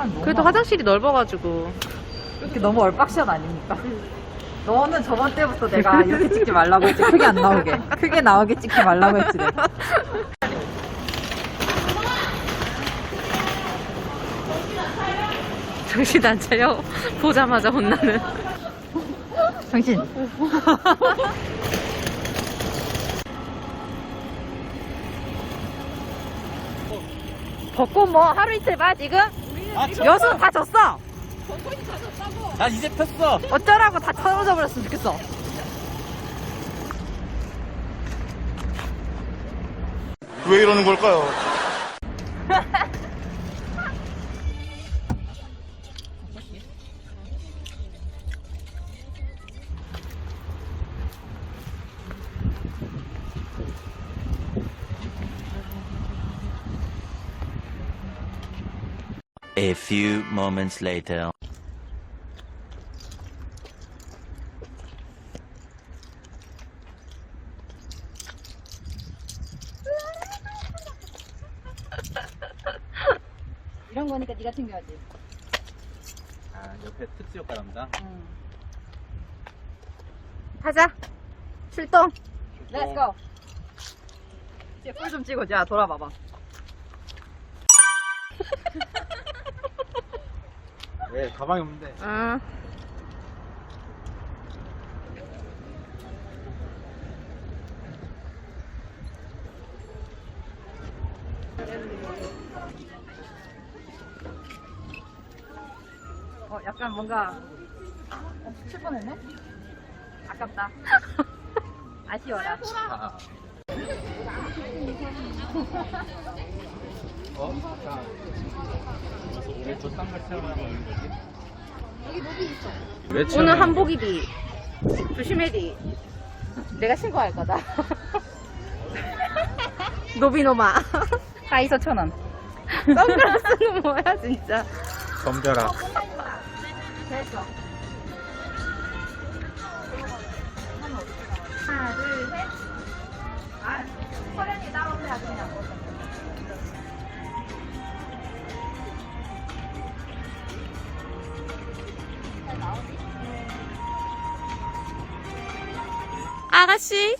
화장실 너무 그래도. 화장실이 넓어가지고. 이렇게 너무 얼빡샷 아닙니까? 너는 저번 때부터 내가 이렇게 찍지 말라고 했지. 크게 안 나오게. 크게 나오게 찍지 말라고 했지, 내가. 정신 안 차려. 보자마자 혼나는. 당신. 벚꽃 뭐 하루 이틀 봐, 지금? 아, 여수 다 졌어! 나 이제 폈어. 어쩌라고 다 떨어져 버렸으면 좋겠어. 왜 이러는 걸까요? Few moments later. 이런 거니까 네가 챙겨야지. 아, 옆에 특수 효과 납니다. 가자. 출동. Let's go. 이제 꿀좀 찍어줘. 돌아봐봐. 왜 가방이 없는데? 아. 어, 약간 뭔가 어, 7번 했네? 아깝다. 아쉬워라. 아. 어? 체험하고 있는 거지? 왜 체험하는 오늘? 한복이디. 조심해디. 내가 신고할 거다. 노비노마. 하이서 천 원. 선글라스는 뭐야, 진짜. 덤벼라. 됐어. 하나, 둘, 셋. 아, 서련이 따로 해야 그냥. 아가씨.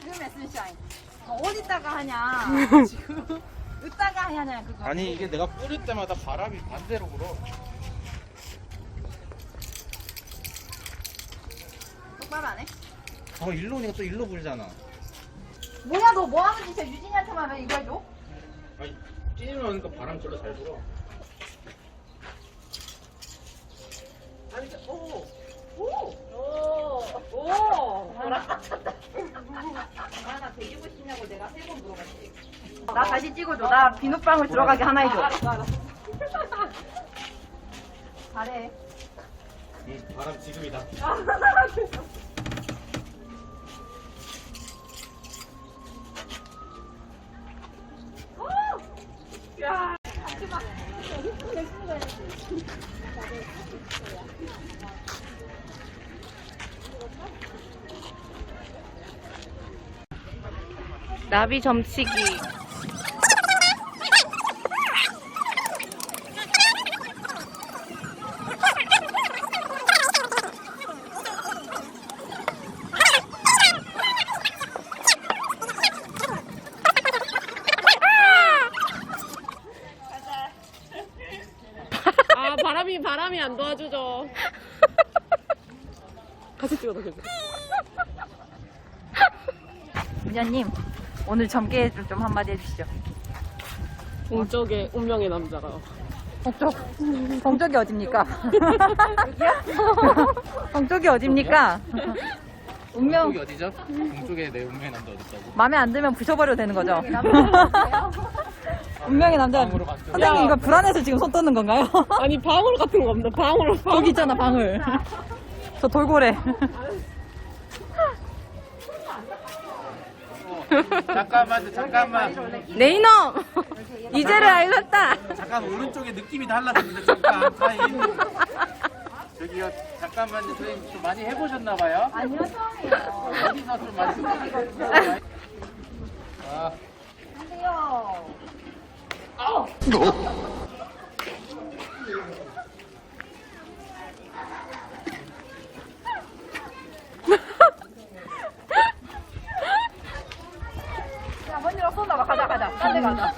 지금 에센샤인. 어, 어디다가 하냐. 지금. 으다가 하냐, 그거. 아니 이게 내가 뿌릴 때마다 바람이 반대로 불어. 똑바로 안 해? 어 일로 오니까 또 일로 불잖아. 뭐야, 너 뭐 하는 짓이야? 유진이한테만 왜 이걸 줘? 아니 찌르면 오니까 바람 절로 잘 불어. 아니, 오. 오! 오! 오! 뭐라 쳤다. 아, 나 데리고 싶냐고 내가 세 번 물어봤지. 나 다시 찍어줘. 나 비눗방울 들어가게 하나 해줘. 알았어, 알았어. 잘해. 응, 바람 지금이다. 나비 점치기. 아 바람이 바람이 안 도와주죠. 같이 찍어도 되죠. 문현님, 오늘 점괘 좀 한마디 해주시죠. 동쪽의 운명의 남자가. 동쪽, 동쪽이 어딥니까? 동쪽이 어딥니까? 운명, 동쪽이 어디죠? 동쪽에 내 운명의 남자 어디 있다고? 마음에 안 들면 부셔버려도 되는 거죠? 운명의 남자. 방으로. 선생님, 이거 불안해서 지금 손 떠는 건가요? 아니 방울 같은 거 없나? 방울. 거기 있잖아, 방울. 저 돌고래. 잠깐만, 잠깐만. 네 이놈. 이제를 알렸다. 잠깐 오른쪽에 느낌이 달라졌는데 잠깐 타임. 저기요 잠깐만요 선생님 좀 많이 해보셨나봐요? 아니요, 처음이에요. 어디서 좀 많이 해보셨나봐요? 아, 안녕하세요. 야, 먼지로 쏜다 봐. 딴데 가자.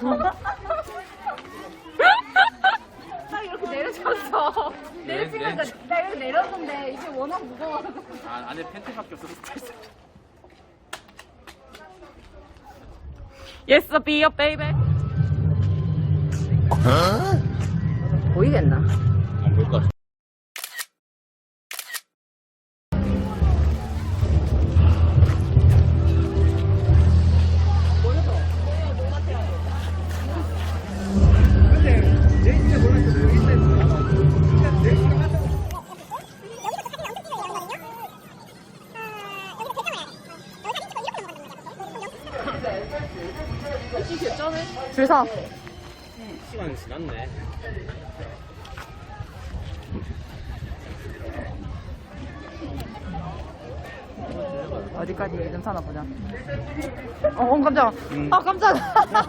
나 이렇게 내려쳤어. 내려치니까 나 이렇게 내렸는데 이게 워낙 무거워서. 아 안에 팬티밖에 없어서 스트레스 Yes, be your baby. 보이겠나? 줄 서. 시간이 지났네 어디까지 좀 타나 보자. 어, 어 깜짝아. 아, 깜짝아.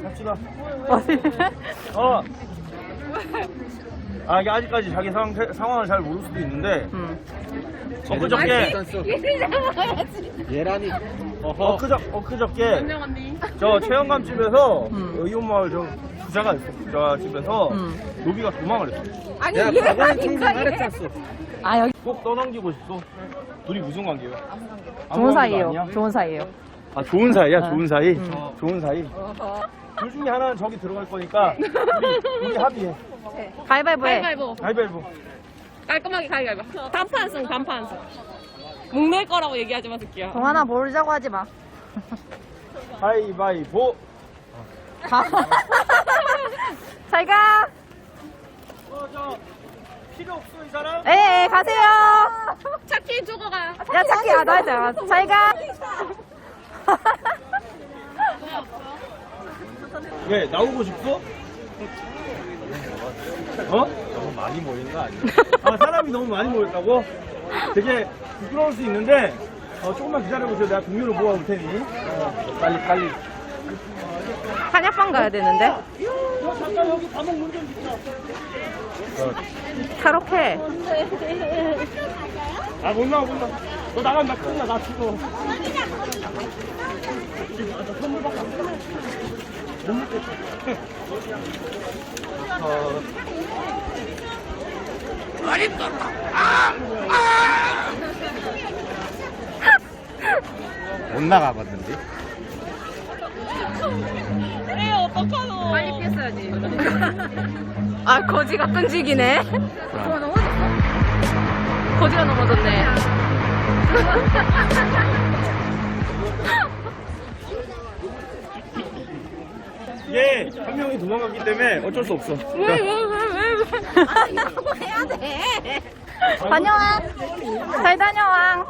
갑시다. 어디? 어. 아, 이게 아직까지 자기 상황, 상황을 잘 모를 수도 있는데, 음. 엊그저께, 예란이 엊그저, 엊그저께, 안녕 언니. 저 체험감집에서 음. 의원마을 저 부자가 있어. 부자 집에서 음. 노비가 도망을 했어. 아니, 청소 인간이네. 말했잖아 아, 여기 꼭 떠넘기고 싶어. 둘이 무슨 관계예요? 아무 좋은 관계도 사이예요. 아니야? 좋은 사이예요. 아, 좋은 사이야, 어. 좋은 사이? 음. 좋은 사이. 둘 중에 하나는 저기 들어갈 거니까, 우리, 우리 합의해. 가위바위보 해. 가위바위보. 가위바위보. 깔끔하게 가위바위보. 단판승, 단판승. 목낼 거라고 얘기하지 마, 새끼야. 동하나 모르자고 하지 마. 가위바위보. 가. 잘 가. 어, 저, 필요 없어, 이 사람? 에, 에, 가세요. 차키 주고 가. 야, 착해. 아, 나, 나, 잘 가. 왜, 나오고 싶어? 어? 너무 많이 모인 거 아니야? 아, 사람이 너무 많이 모였다고? 되게 부끄러울 수 있는데, 어, 조금만 기다려보세요. 내가 동료를 모아올 테니. 어, 빨리, 빨리. 한약방 가야 되는데. 너 잠깐 여기 감옥 문좀 비켜. 타로케. 아, 못 나와, 못 나와. 너 나가면 나 큰일 나, 나 죽어. 못 먹겠어. 어, 못 나가봤는데? 에, 어떡하노. 빨리 피했어야지. 아, 거지가 끈질기네. 거지가 넘어졌네. 얘, 한 명이 도망갔기 때문에 어쩔 수 없어. 왜, 왜, 왜, 왜, 왜. 아, 이거 해야 돼. 다녀와. 잘 다녀와.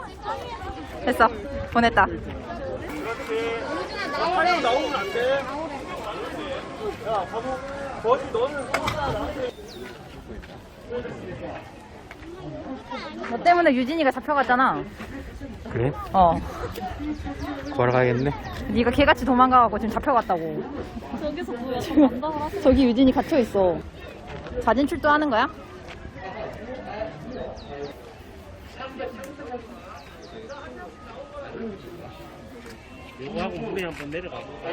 됐어. 보냈다. 너 때문에 유진이가 잡혀갔잖아. 그래? 어. 구하러 가야겠네 네가 개같이 도망가갖고 지금 잡혀갔다고. 저기서 뭐야, 도망가. 저기 유진이 갇혀 있어. 자진 출두하는 거야? 요거 하고 물에 한번 내려가 볼까?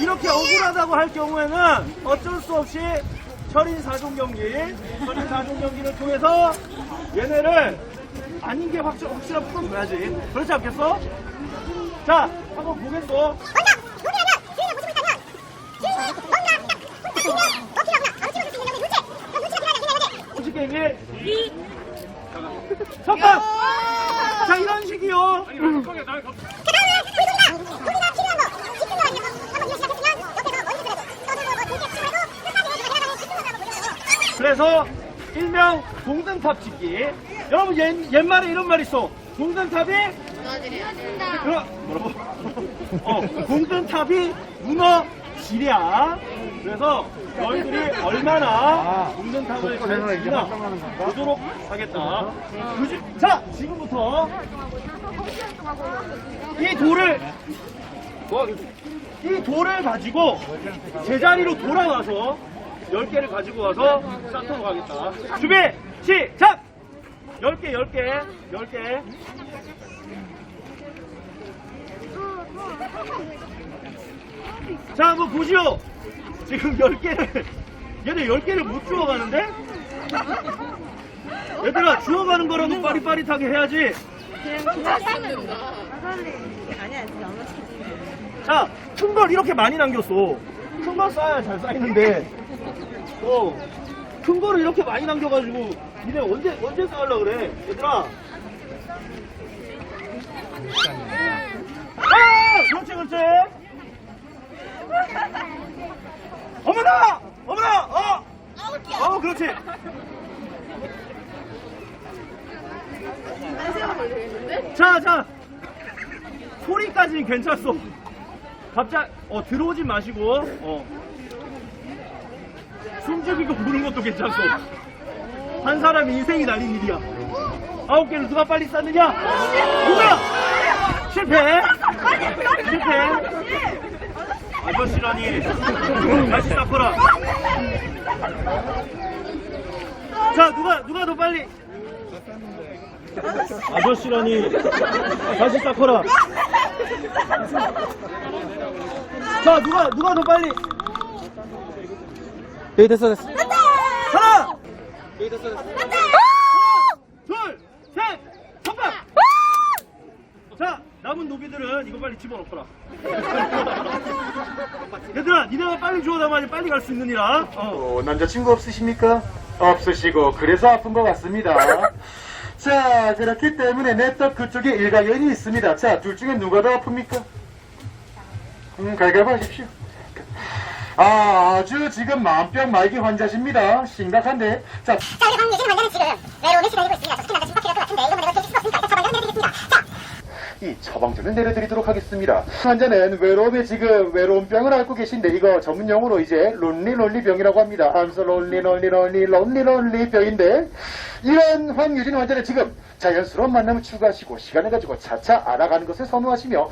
이렇게 억울하다고 할 경우에는 어쩔 수 없이 철인 사종 경기, 철인 사종 경기를 통해서 얘네를 아닌 게 확실, 확실한 풀어줘야지. 그렇지 않겠어? 자, 한번 보겠어. 솔직히 게임이 잠깐! 자, 이런 식이요. 그래서 일명 동전탑 짓기. 여러분 옛, 옛말에 이런 말 있어. 동전탑이 그럼 뭐라고? 어, 동전탑이 무너지랴. 그래서 너희들이 얼마나 묵는탕을 잘 치나 보도록 하겠다. 그지- 자, 지금부터 이 돌을 뭐, 이 돌을 가지고 제자리로 돌아와서 10개를 가지고 와서 쌓도록 하겠다. 준비, 시작! 10개, 10개, 10개. 자, 한번 보시오. 지금 10개를, 얘네 10개를 못 주워가는데? 얘들아, 주워가는 거라도 빠릿빠릿하게 해야지. 자, 큰 걸 이렇게 많이 남겼어. 큰 걸 쌓아야 잘 쌓이는데, 어, 큰 거를 이렇게 많이 남겨가지고, 니네 언제, 언제 쌓으려고 그래? 얘들아. 아! 그렇지, 그렇지. 어머나! 어머나! 어! 어, 그렇지. 자, 자. 소리까지는 괜찮소. 갑자기, 어, 들어오지 마시고, 어. 숨죽이고 부는 것도 괜찮소. 한 사람 인생이 날린 일이야. 아홉 개를 누가 빨리 쌌느냐? 누가? 실패. 실패. 아저씨라니. 다시 쌌거라. 자, 누가, 누가 더 빨리. 아저씨라니. 다시 쌌거라. 자, 누가, 누가 더 빨리. 여기 됐어 됐어 하나! 둘, 셋, 선박! 자, 남은 노비들은 이거 빨리 집어넣거라. 얘들아, 니네가 빨리 주워담아야지 빨리 갈 수 있느니라. 어. 어, 남자친구 없으십니까? 없으시고 그래서 아픈 것 같습니다. 자 그렇기 때문에 내 떡 그쪽에 일가견이 있습니다. 자 둘 중에 누가 더 아픕니까? 음 갈갈보 하십시오. 아, 아주 지금 만병 말기 환자십니다. 심각한데. 자, 자, 우리 박유진 환자는 지금 외로움에 시달리고 있습니다. 특히 남자친구가 필요할 것 같은데 이거 내가 견딜 수가 없으니까 일단 처방을 내드리겠습니다. 자, 이 처방전을 내려드리도록 하겠습니다. 환자는 외로움에 지금 외로움병을 앓고 계신데 이거 전문 용어로 이제 론리 론리병이라고 합니다. 암소 론리론리론리 론리론리병인데 이런 황유진 환자는 지금 자연스러운 만남을 추구하시고 시간을 가지고 차차 알아가는 것을 선호하시며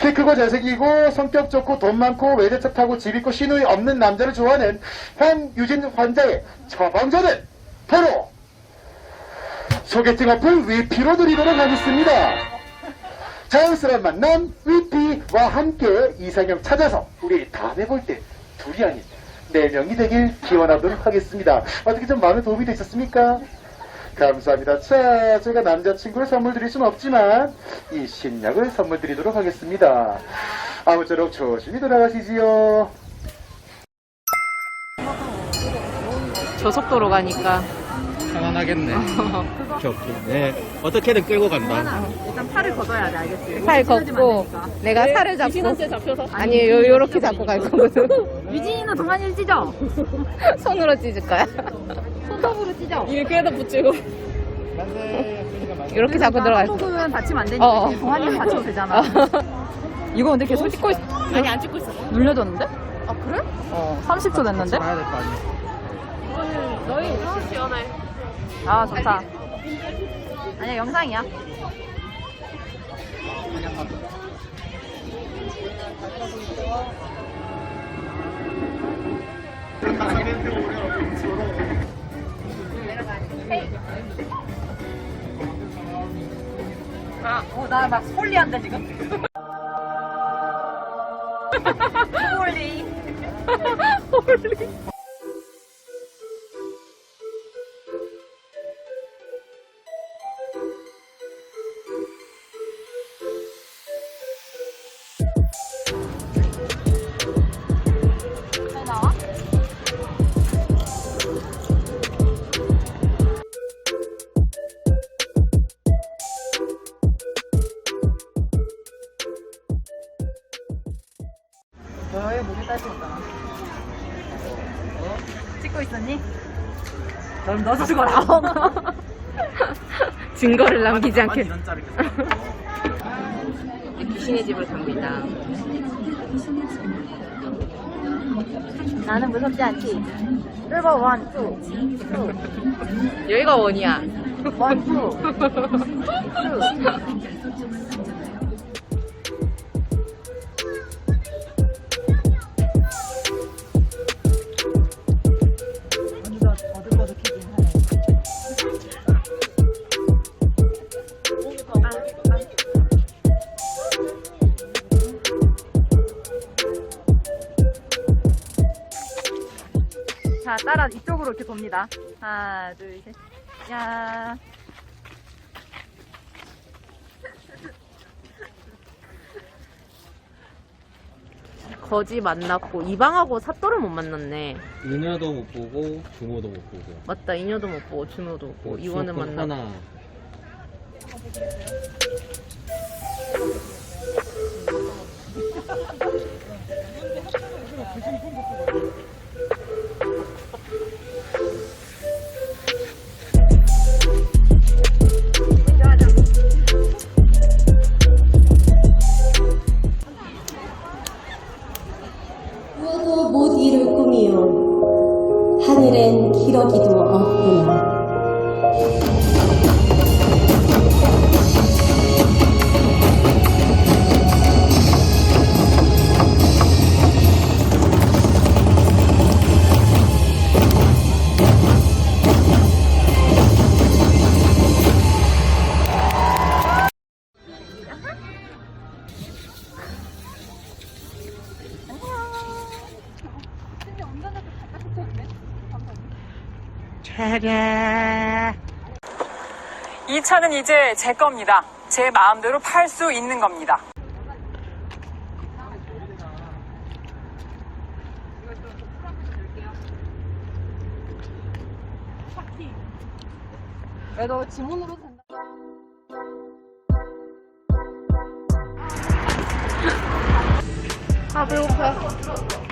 키 크고 잘생기고 성격 좋고 돈 많고 외제차 타고 집 있고 신우이 없는 남자를 좋아하는 황유진 환자의 처방전은 바로 소개팅 어플 위피로 드리도록 하겠습니다. 자연스러운 만남 위피와 함께 이상형 찾아서 우리 다음에 볼 때 둘이 아닌 네 명이 되길 기원하도록 하겠습니다. 어떻게 좀 마음에 도움이 되셨습니까? 감사합니다. 자, 제가 남자친구를 선물 드릴 수는 없지만 이 신약을 선물 드리도록 하겠습니다. 아무쪼록 조심히 돌아가시지요. 저속도로 가니까 편안하겠네. 오케이 오케이 네. 어떻게든 끌고 간다. 일단 팔을 걷어야 돼, 알겠지? 팔 걷고 내가 살을 잡고. 유진한테 잡혀서 아니 요, 요렇게 잡고 갈 거거든. 유진이는 동안일 찢어. 손으로 찢을 거야. 손톱으로 찢어. 이게 귀에다 붙이고. 이렇게 잡고 들어갈 거야. 한국은 다치면 안 되니까 어, 어. 동안이는 다쳐도 되잖아. 이거 근데 계속 찍고 있어. 아니 안 찍고 있어. 눌려졌는데? 아, 그래? 어, 30초 됐는데? 가야 될 거 아니야. 너희 시원해 아, 좋다. 아니야, 영상이야. 아, 어, 폴리한다, 지금. 폴리. 너의 너도 죽어라. 증거를 남기지 않게 이런 귀신의 집을 갑니다 나는 무섭지 않지. 실버 원, 투, 투, 여기가 원이야. 원, 투, 투. 이쪽으로 이렇게 돕니다. 하나, 둘, 셋. 야. 거지 만났고 이방하고 사또를 못 만났네. 은하도 못 보고 중호도 못 보고 맞다 인여도 못 보고 준호도 못 보고 이원은 만나고. 하나 구워도 못 이룰 꿈이요. 하늘엔 기러기도 없구나. 이 차는 이제 제 겁니다. 제 마음대로 팔 수 있는 겁니다. 그래도 지문으로 된다. 아 배고파. 근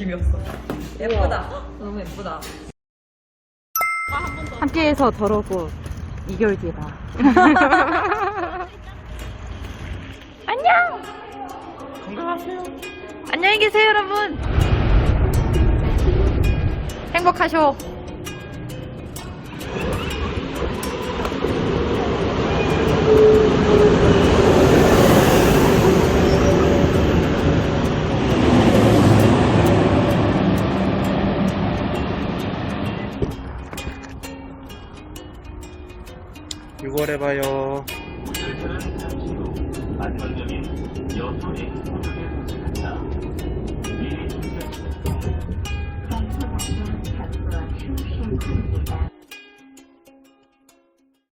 느낌이었어. 예쁘다. 너무 예쁘다. 함께해서 더러고 2개월 뒤다. 안녕! 건강하세요. 안녕히 계세요, 여러분. 행복하쇼. 6월에 봐요.